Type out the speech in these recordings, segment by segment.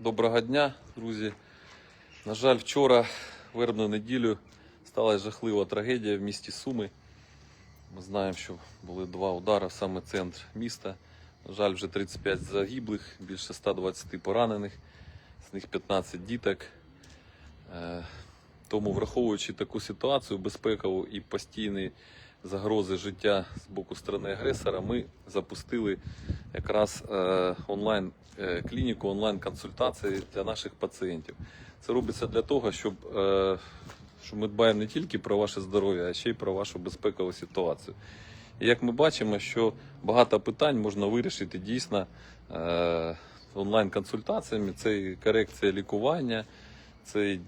Доброго дня, друзі. На жаль, вчора, вербну неділю, сталася жахлива трагедія в місті Суми. Ми знаємо, що були два удари в саме центр міста. На жаль, вже 35 загиблих, більше 120 поранених, з них 15 діток. Тому, враховуючи таку ситуацію безпекову і постійні загрози життя з боку сторони агресора, ми запустили якраз е, онлайн е, клініку, онлайн консультації для наших пацієнтів. Це робиться для того, щоб, е, що ми дбаємо не тільки про ваше здоров'я, а ще й про вашу безпекову ситуацію. І як ми бачимо, що багато питань можна вирішити дійсно онлайн-консультаціями. Це і корекція лікування, це і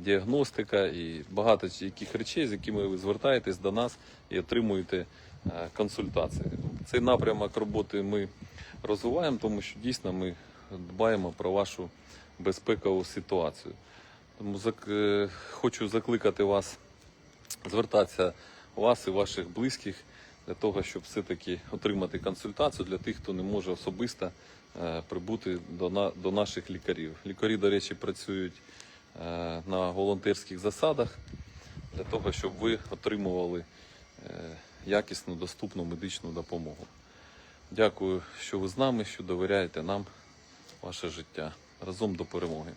діагностика і багато яких речей, з якими ви звертаєтесь до нас і отримуєте е, консультації. Цей напрямок роботи ми розвиваємо, тому що дійсно ми дбаємо про вашу безпекову ситуацію. Тому е, хочу закликати вас звертатися вас і ваших близьких для того, щоб все-таки отримати консультацію для тих, хто не може особисто е, прибути до, на, до наших лікарів. Лікарі, до речі, працюють на волонтерських засадах для того, щоб ви отримували е, якісну, доступну медичну допомогу. Дякую, що ви з нами, що довіряєте нам ваше життя. Разом до перемоги.